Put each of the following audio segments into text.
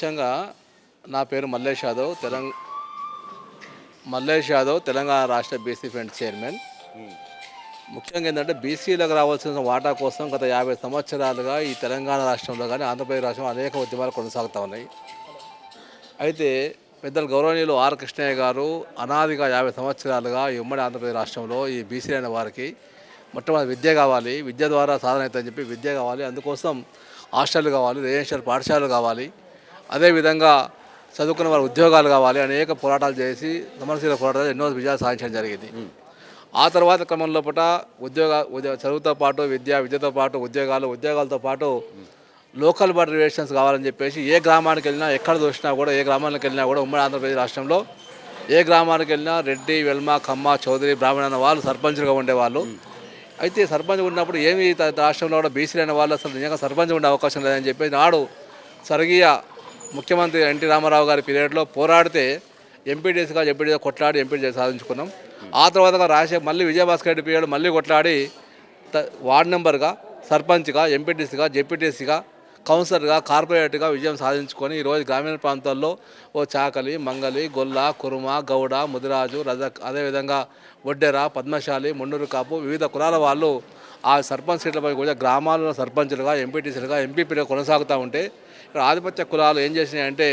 ముఖ్యంగా నా పేరు మల్లేష్ యాదవ్ తెలంగాణ మల్లేష్ యాదవ్ తెలంగాణ రాష్ట్ర బీసీ ఫ్రంట్ చైర్మన్. ముఖ్యంగా ఏంటంటే బీసీలకు రావాల్సిన వాటా కోసం గత యాభై సంవత్సరాలుగా ఈ తెలంగాణ రాష్ట్రంలో కానీ ఆంధ్రప్రదేశ్ రాష్ట్రంలో అనేక ఉద్యమాలు కొనసాగుతూ ఉన్నాయి. అయితే పెద్దలు గౌరవనీయులు ఆర్ కృష్ణయ్య గారు అనాదిగా యాభై సంవత్సరాలుగా ఈ ఉమ్మడి ఆంధ్రప్రదేశ్ రాష్ట్రంలో ఈ బీసీ అయిన వారికి మొట్టమొదటి విద్య కావాలి విద్య ద్వారా సాధన అవుతుందని చెప్పి విద్య కావాలి. అందుకోసం హాస్టల్ కావాలి రెసిడెన్షియల్ పాఠశాలలు కావాలి. అదేవిధంగా చదువుకున్న వారి ఉద్యోగాలు కావాలి అనేక పోరాటాలు చేసి సమరశీల పోరాటాలు ఎన్నో విజయాలు సాధించడం జరిగింది. ఆ తర్వాత క్రమంలో పూట ఉద్యోగ ఉద్యోగ చదువుతో పాటు విద్య విద్యతో పాటు ఉద్యోగాలు ఉద్యోగాలతో పాటు లోకల్ బాడీ రిలేషన్స్ కావాలని చెప్పేసి ఏ గ్రామానికి వెళ్ళినా ఎక్కడ చూసినా కూడా ఏ గ్రామానికి వెళ్ళినా కూడా ఉమ్మడి ఆంధ్రప్రదేశ్ రాష్ట్రంలో ఏ గ్రామానికి వెళ్ళినా రెడ్డి వెల్మ కమ్మ చౌదరి బ్రాహ్మణ అన్న వాళ్ళు సర్పంచ్గా ఉండేవాళ్ళు. అయితే సర్పంచ్ ఉన్నప్పుడు ఏమి రాష్ట్రంలో కూడా బీసీలు అయిన వాళ్ళు అసలు నిజంగా సర్పంచ్ ఉండే అవకాశం లేదని చెప్పేసి నాడు స్వర్గీయ ముఖ్యమంత్రి ఎన్టీ రామారావు గారి పీరియడ్లో పోరాడితే ఎంపీడీసీగా ఎంపీడీగా కొట్లాడి ఎంపీడీ సాధించుకున్నాం. ఆ తర్వాత రాజశేఖర్ మళ్ళీ విజయభాస్కర్ రెడ్డి పీరియడ్ మళ్ళీ కొట్లాడి వార్డ్ నెంబర్గా సర్పంచ్గా ఎంపీటీసీగా జెపీటీసీగా కౌన్సిలర్గా కార్పొరేట్గా విజయం సాధించుకొని ఈరోజు గ్రామీణ ప్రాంతాల్లో ఓ చాకలి మంగలి గొల్ల కురుమ గౌడ ముదిరాజు రజక్ అదేవిధంగా ఒడ్డెర పద్మశాలి మున్నూరు కాపు వివిధ కులాల వాళ్ళు ఆ సర్పంచ్ సీట్లపై కూడా గ్రామాలలో సర్పంచులుగా ఎంపీటీసీలుగా ఎంపీపీలుగా కొనసాగుతూ ఉంటే ఇక్కడ ఆధిపత్య కులాలు ఏం చేసినాయంటే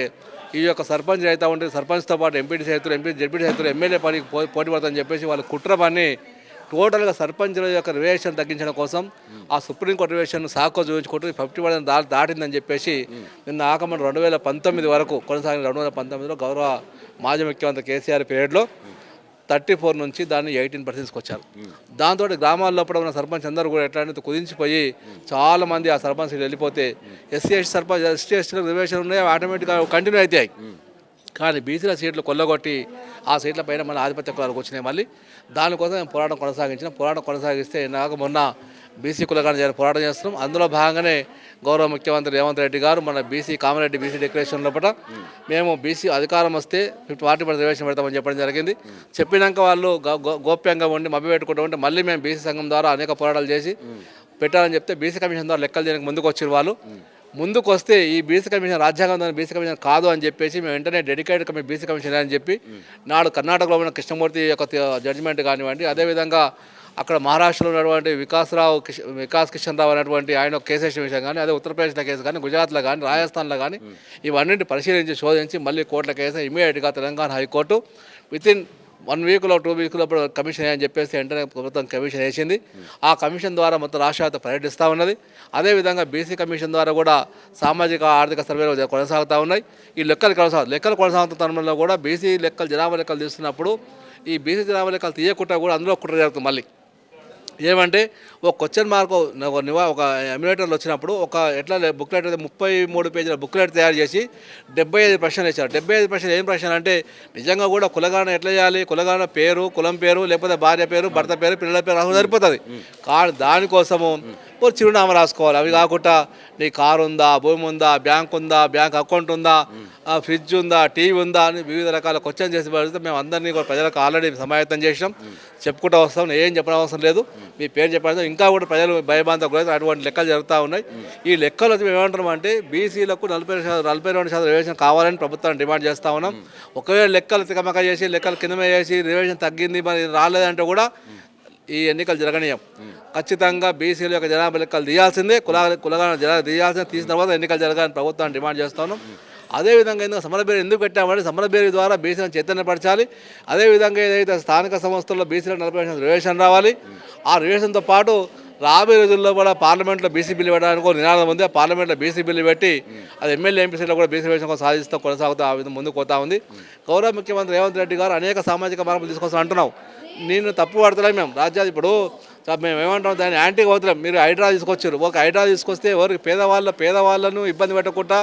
ఈ యొక్క సర్పంచ్ అవుతా ఉంటే సర్పంచ్తో పాటు ఎంపీటీసీ రైతులు ఎంపీ జడ్పీటీ రైతులు ఎమ్మెల్యే పనికి పో పోటీ పడతారని చెప్పేసి వాళ్ళు కుట్ర పని టోటల్గా సర్పంచుల యొక్క రివేషన్ తగ్గించడం కోసం ఆ సుప్రీంకోర్టు రివేషన్ సాకో చూపించుకుంటూ ఫిఫ్టీ పర్సెంట్ దా దాటిందని చెప్పేసి నిన్న ఆకమని రెండు వేల పంతొమ్మిది వరకు కొనసాగిన రెండు వేల పంతొమ్మిదిలో గౌరవ మాజీ ముఖ్యమంత్రి కేసీఆర్ పీరియడ్లో థర్టీ ఫోర్ నుంచి దాన్ని ఎయిటీన్ పర్సెంట్స్కి వచ్చారు దాంతో గ్రామాల్లో కూడా ఉన్న సర్పంచ్ అందరూ కూడా ఎట్లా అంటే కుదించిపోయి చాలా మంది ఆ సర్పంచ్ వెళ్ళిపోతే ఎస్సీ ఎస్టీ సర్పంచ్ ఎస్టీ ఎస్టీలకు రిజర్వేషన్ ఉన్నాయి ఆటోమేటిక్గా కంటిన్యూ అవుతాయి. కానీ బీసీల సీట్లు కొల్లగొట్టి ఆ సీట్ల పైన మన ఆధిపత్య కులాలకు వచ్చినాయి. మళ్ళీ దానికోసం మేము పోరాటం కొనసాగించిన పోరాటం కొనసాగిస్తే నాకు మొన్న బీసీ కులగానే చేయాలని పోరాటం చేస్తున్నాం. అందులో భాగంగానే గౌరవ ముఖ్యమంత్రి రేవంత్ రెడ్డి గారు మన బీసీ కామారెడ్డి బీసీ డిక్లరేషన్ లోపల మేము బీసీ అధికారం వస్తే పార్టీ మీద పర్సెంట్ రిజర్వేషన్ పెడతామని చెప్పడం జరిగింది. చెప్పినాక వాళ్ళు గో- గో- గోప్యంగా ఉండి మభ్య పెట్టుకుంటూ ఉంటే మళ్ళీ మేము బీసీ సంఘం ద్వారా అనేక పోరాటాలు చేసి పెట్టాలని చెప్తే బీసీ కమిషన్ ద్వారా లెక్కలు చేయడానికి ముందుకు వచ్చిన వాళ్ళు. ముందుకు వస్తే ఈ బీసీ కమిషన్ రాజ్యాంగం బీసీ కమిషన్ కాదు అని చెప్పేసి మేము వెంటనే డెడికేటెడ్ కమిషన్ బీసీ కమిషన్ అని చెప్పి నాడు కర్ణాటకలో ఉన్న కృష్ణమూర్తి యొక్క జడ్జిమెంట్ కానివ్వండి అదేవిధంగా అక్కడ మహారాష్ట్రలో ఉన్నటువంటి వికాసరావు వికాస్ కిషన్ రావు అనేటువంటి ఆయన ఒక కేసు వేసిన విషయం కానీ అదే ఉత్తరప్రదేశ్లో కేసు కానీ గుజరాత్లో కానీ రాజస్థాన్లో కానీ ఇవన్నింటి పరిశీలించి శోధించి మళ్ళీ కోర్టుల కేసు ఇమీడియట్గా Telangana high court within one వీక్లో టూ వీక్లో కమిషన్ అని చెప్పేసి వెంటనే ప్రభుత్వం కమిషన్ వేసింది. ఆ కమిషన్ ద్వారా మొత్తం రాష్ట్ర వ్యాప్తంగా పర్యటిస్తూ ఉన్నది. అదేవిధంగా బీసీ కమిషన్ ద్వారా కూడా సామాజిక ఆర్థిక సర్వేలు కొనసాగుతూ ఉన్నాయి. ఈ లెక్కలు కొనసాగు లెక్కలు కొనసాగుతున్న తరుణంలో కూడా బీసీ లెక్కలు జనాభా లెక్కలు తీస్తున్నప్పుడు ఈ బీసీ జనాభా లెక్కలు తీయకుండా కూడా అందులో కుట్ర జరుగుతుంది మళ్ళీ. ఏమంటే ఒక క్వశ్చన్ మార్క్ ఒక నివా ఒక ఎమ్యులేటర్లు వచ్చినప్పుడు ఒక ఎట్లా బుక్లెట్ అయితే ముప్పై మూడు పేజీల బుక్లెట్ తయారు చేసి డెబ్బై ఐదు ప్రశ్నలు ఇచ్చారు. డెబ్బై ఐదు ప్రశ్నలు ఏం ప్రశ్నలు అంటే నిజంగా కూడా కులగాన ఎట్లా చేయాలి? కులగాన పేరు కులం పేరు లేకపోతే భార్య పేరు భర్త పేరు పిల్లల పేరు రాసుకుంటే సరిపోతుంది. కానీ దానికోసము ఒక చిరునామా రాసుకోవాలి. అవి కాకుండా నీ కారు ఉందా భూమి ఉందా బ్యాంక్ ఉందా బ్యాంక్ అకౌంట్ ఉందా ఫ్రిడ్జ్ ఉందా టీవీ ఉందా అని వివిధ రకాల క్వశ్చన్ చేసి పెడితే మేము అందరినీ కూడా ప్రజలకు ఆల్రెడీ సమాయత్తం చేసినాం. చెప్పుకుంటూ వస్తాం ఏం చెప్పడం అవసరం లేదు. మీ పేరు చెప్పడం ఇంకా కూడా ప్రజలు భయభాంతకు గురైతే అటువంటి లెక్కలు జరుగుతూ ఉన్నాయి. ఈ లెక్కలు వచ్చి మేము ఏమంటున్నాం అంటే బీసీలకు నలభై శాతం నలభై రెండు శాతం రిజర్వేషన్ కావాలని ప్రభుత్వాన్ని డిమాండ్ చేస్తూ ఉన్నాం. ఒకవేళ లెక్కలు తికమక చేసి లెక్కలు కింద చేసి రిజర్వేషన్ తగ్గింది మరి రాలేదంటే కూడా ఈ ఎన్నికలు జరగనీయం. ఖచ్చితంగా బీసీల యొక్క జనాభా లెక్కలు తీయాల్సిందే. కుల కులగా జనా తీయాల్సిందే. తీసిన తర్వాత ఎన్నికలు జరగాలని ప్రభుత్వాన్ని డిమాండ్ చేస్తాను. అదేవిధంగా ఎందుకు సమరబేరి ఎందుకు పెట్టామంటే సమరబేరి ద్వారా బీసీలను చైతన్యపరచాలి. అదేవిధంగా ఏదైతే స్థానిక సంస్థల్లో బీసీలకు నలభై రివేషన్ రావాలి. ఆ రివేషన్తో పాటు రాబోయే రోజుల్లో కూడా పార్లమెంట్లో బీసీ బిల్లు పెట్టడానికి ఒక నినాదం ఉంది. ఆ పార్లమెంట్లో బీసీ బిల్లు పెట్టి అది ఎమ్మెల్యే ఎంపీసీలో కూడా బీసీ రిజర్వేషన్ సాధిస్తూ కొనసాగుతూ ఆ విధంగా ముందుకు పోతా ఉంది. గౌరవ ముఖ్యమంత్రి రేవంత్ రెడ్డి గారు అనేక సామాజిక మార్పులు తీసుకొస్తా అంటున్నాం నేను తప్పు పడతలే మేము. రాజ్యాలు ఇప్పుడు మేము ఏమంటాం దాన్ని యాంటీగా అవుతున్నాం మీరు హైడ్రా తీసుకొచ్చారు. ఒక హైడ్రా తీసుకొస్తే ఎవరికి పేదవాళ్ళ పేదవాళ్ళను ఇబ్బంది పెట్టకుండా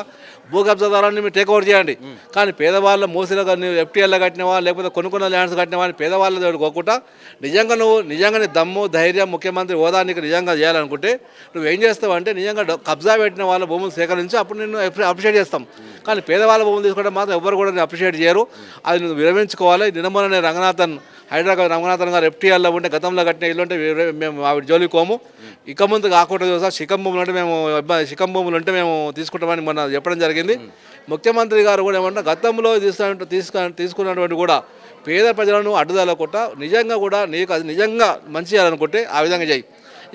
భూ కబ్జాదారులను మీరు టేక్ ఓవర్ చేయండి. కానీ పేదవాళ్ళ మూసిలో కానీ ఎఫ్టీఎల్లో కట్టినవా లేకపోతే కొనుక్కున్న ల్యాండ్స్ కట్టినవా అని పేదవాళ్ళ దగ్గర పోకుండా నిజంగా నువ్వు నిజంగా నీ దమ్ము ధైర్యం ముఖ్యమంత్రి హోదా నీకు నిజంగా చేయాలనుకుంటే నువ్వు ఏం చేస్తావు అంటే నిజంగా కబ్జా పెట్టిన వాళ్ళ భూములు సేకరించి అప్పుడు నిన్ను అప్రిషియేట్ చేస్తాం. కానీ పేదవాళ్ళ భూములు తీసుకోవడం మాత్రం ఎవరు కూడా అప్రిషియేట్ చేయరు. అది నువ్వు విరమించుకోవాలి. నిన్నమొన్న రంగనాథన్ హైదరాబాద్ రంగనాథన్ గారు ఎఫ్టీఆర్లో ఉంటే గతంలో కట్టిన ఇల్లు ఉంటే మేము ఆవిడ జోలికి పోము. ఇక ముందు కాకుండా చూసా శిఖం భూములు అంటే మేము శిఖం భూములు ఉంటే మేము తీసుకుంటామని మొన్న చెప్పడం జరిగింది. ముఖ్యమంత్రి గారు కూడా ఏమన్నా గతంలో తీసుకున్న తీసుకు తీసుకున్నటువంటి కూడా పేద ప్రజలను అడ్డుదలకుండా నిజంగా కూడా నీకు అది నిజంగా మంచి చేయాలనుకుంటే ఆ విధంగా చేయి.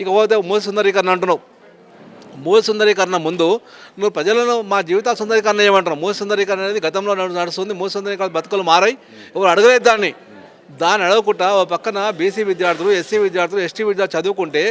ఇక పోతే సుందరీకరణ అంటున్నావు. మూల సుందరీకరణ ముందు నువ్వు ప్రజలను మా జీవితాల సుందరీకరణ ఏమంటున్నావు? మూల సుందరీకరణ అనేది గతంలో నడుస్తుంది మూల సుందరీకరణ బతుకులు మారాయి. ఎవరు అడగలేదు దాన్ని. దాన్ని అడగకుండా ఓ పక్కన బీసీ విద్యార్థులు ఎస్సీ విద్యార్థులు ఎస్టీ విద్యార్థులు చదువుకుంటే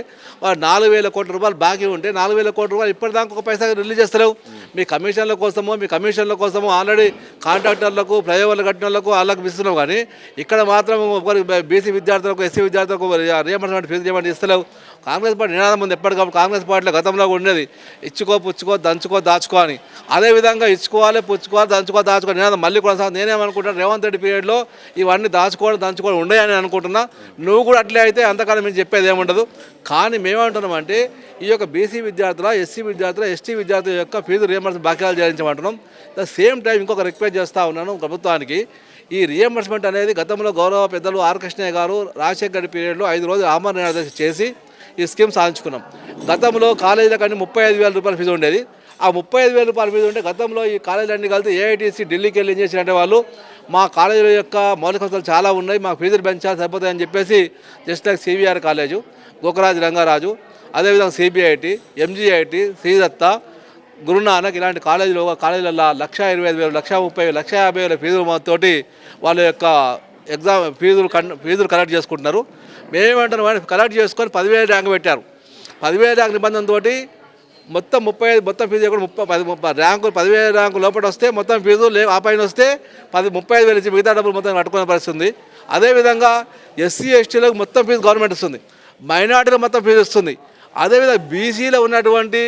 వాళ్ళు నాలుగు వేల కోట్ల రూపాయలు బాకీ ఉంటే నాలుగు వేల కోట్ల రూపాయలు ఇప్పటిదాకా ఒక పైసా రిలీజ్ చేస్తలేవు. మీ కమిషన్ల కోసమో మీ కమిషన్ల కోసమో ఆల్రెడీ కాంట్రాక్టర్లకు ఫ్లైఓవర్లు కట్టిన వాళ్ళకు వాళ్ళకు ఇస్తున్నావు కానీ ఇక్కడ మాత్రం ఒకరి బీసీ విద్యార్థులకు ఎస్సీ విద్యార్థులకు రియంబర్స్మెంట్ ఫీజు రియంబర్స్మెంట్ ఇస్తలేవు. కాంగ్రెస్ పార్టీ నినాదం ఉంది ఎప్పటికప్పుడు. కాంగ్రెస్ పార్టీలో గతంలో ఉండేది ఇచ్చుకో పుచ్చుకో దంచుకో దాచుకో అని. అదే విధంగా ఇచ్చుకోవాలి పుచ్చుకోవాలి దంచుకో దాచుకో నినాదం మళ్ళీ కొనసాగు నేనేమనుకుంటాను రేవంత్ రెడ్డి పీరియడ్లో ఇవన్నీ దాచుకోవడం కూడా ఉండేయని అనుకుంటున్నా. నువ్వు కూడా అట్లే అయితే అంతకాలం మేము చెప్పేది ఏముండదు. కానీ మేమేమంటున్నామంటే ఈ యొక్క బీసీ విద్యార్థుల ఎస్సీ విద్యార్థుల ఎస్టీ విద్యార్థుల యొక్క ఫీజు రియంబర్స్ బాక్యాలు చేయించమంటున్నాం. ద సేమ్ టైం ఇంకొక రిక్వెస్ట్ చేస్తూ ఉన్నాను ప్రభుత్వానికి. ఈ రియంబర్స్మెంట్ అనేది గతంలో గౌరవ పెద్దలు ఆర్ కృష్ణయ్య గారు రాజశేఖర్ గారి పీరియడ్లో ఐదు రోజులు ఆమరణ చేసి ఈ స్కీమ్ సాధించుకున్నాం. గతంలో కాలేజీలకు అన్ని ముప్పై ఐదు వేల రూపాయల ఫీజు ఉండేది. ఆ ముప్పై ఐదు వేల రూపాయల ఫీజు ఉంటే గతంలో ఈ కాలేజీలన్నీ కలిసి ఏఐటీసీ ఢిల్లీకి వెళ్ళి ఏం చేసినట్టే వాళ్ళు మా కాలేజీల యొక్క మౌలిక వసతులు చాలా ఉన్నాయి మా ఫీజులు పెంచాలి సరిపోతాయని చెప్పేసి just like CBR college Gokaraju Rangaraju అదేవిధంగా సిబిఐటి ఎంజీఐటి శ్రీదత్త గురునానక్ ఇలాంటి కాలేజీలో కాలేజీలలో లక్ష ఇరవై ఐదు వేలు లక్ష ముప్పై వేలు లక్ష యాభై వేల ఫీజులు తోటి వాళ్ళ యొక్క ఎగ్జామ్ ఫీజులు కన్ ఫీజులు కలెక్ట్ చేసుకుంటున్నారు. మేమేమంటున్నాం కలెక్ట్ చేసుకొని పదివేలు ర్యాంక్ పెట్టారు. పదివేల ర్యాంక్ నిబంధనతో మొత్తం ముప్పై ఐదు మొత్తం ఫీజు కూడా ముప్పై పది ముప్పై ర్యాంకులు పదివేల ర్యాంకు లోపల వస్తే మొత్తం ఫీజు లే ఆ పైన వస్తే పది ముప్పై ఐదు వేలు ఇచ్చి మిగతా డబ్బులు మొత్తం కట్టుకునే పరిస్థితి ఉంది. అదేవిధంగా ఎస్సీ ఎస్టీలకు మొత్తం ఫీజు గవర్నమెంట్ ఇస్తుంది. మైనార్టీలకు మొత్తం ఫీజు ఇస్తుంది. అదేవిధంగా బీసీలో ఉన్నటువంటి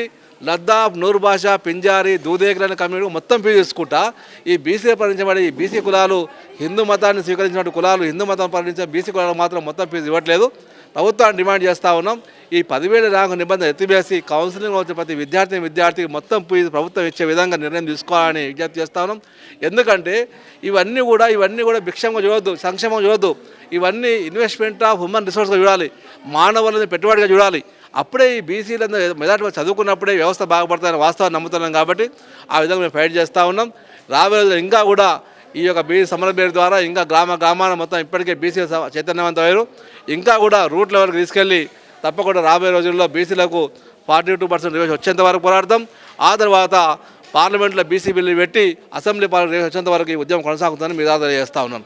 లద్దాఖ్ నూరు భాష పింజారి దూదేకులైన కమ్యూనిటీ మొత్తం ఫీజు తీసుకుంటా. ఈ బీసీ పరిణించబడి ఈ బీసీ కులాలు హిందూ మతాన్ని స్వీకరించినటువంటి కులాలు హిందూ మతం పరిణించిన బీసీ కులాలు మాత్రం మొత్తం ఫీజు ఇవ్వట్లేదు. ప్రభుత్వాన్ని డిమాండ్ చేస్తూ ఉన్నాం. ఈ పదివేల ర్యాంకు నిబంధన ఎత్తివేసి కౌన్సిలింగ్ వచ్చే ప్రతి విద్యార్థిని విద్యార్థికి మొత్తం పోయి ప్రభుత్వం ఇచ్చే విధంగా నిర్ణయం తీసుకోవాలని విజ్ఞప్తి చేస్తా ఉన్నాం. ఎందుకంటే ఇవన్నీ కూడా ఇవన్నీ కూడా భిక్షంగా చూడొద్దు సంక్షేమం చూడొద్దు. ఇవన్నీ ఇన్వెస్ట్మెంట్ ఆఫ్ హ్యూమన్ రిసోర్స్గా చూడాలి మానవులని పెట్టుబడిగా చూడాలి. అప్పుడే ఈ బీసీలందరూ మెజార్టీ చదువుకున్నప్పుడే వ్యవస్థ బాగుపడతాయని వాస్తవాన్ని నమ్ముతున్నాం కాబట్టి ఆ విధంగా మేము ఫైట్ చేస్తూ ఉన్నాం. రాబోయే ఇంకా కూడా ఈ యొక్క బీసీ సమర పేరు ద్వారా ఇంకా గ్రామ గ్రామాల మొత్తం ఇప్పటికే బీసీ చైతన్యవంతమయ్యారు. ఇంకా కూడా రూట్ లెవెల్కి తీసుకెళ్ళి తప్పకుండా రాబోయే రోజుల్లో బీసీలకు ఫార్టీ టూ పర్సెంట్ రిజర్వేషన్ వచ్చేంత వరకు పోరాడతాం ఆ తర్వాత పార్లమెంట్లో బీసీ బిల్లు పెట్టి అసెంబ్లీ పార్లమెంట్ వచ్చేంత వరకు ఈ ఉద్యమం కొనసాగుతుందని మీద చేస్తా ఉన్నాను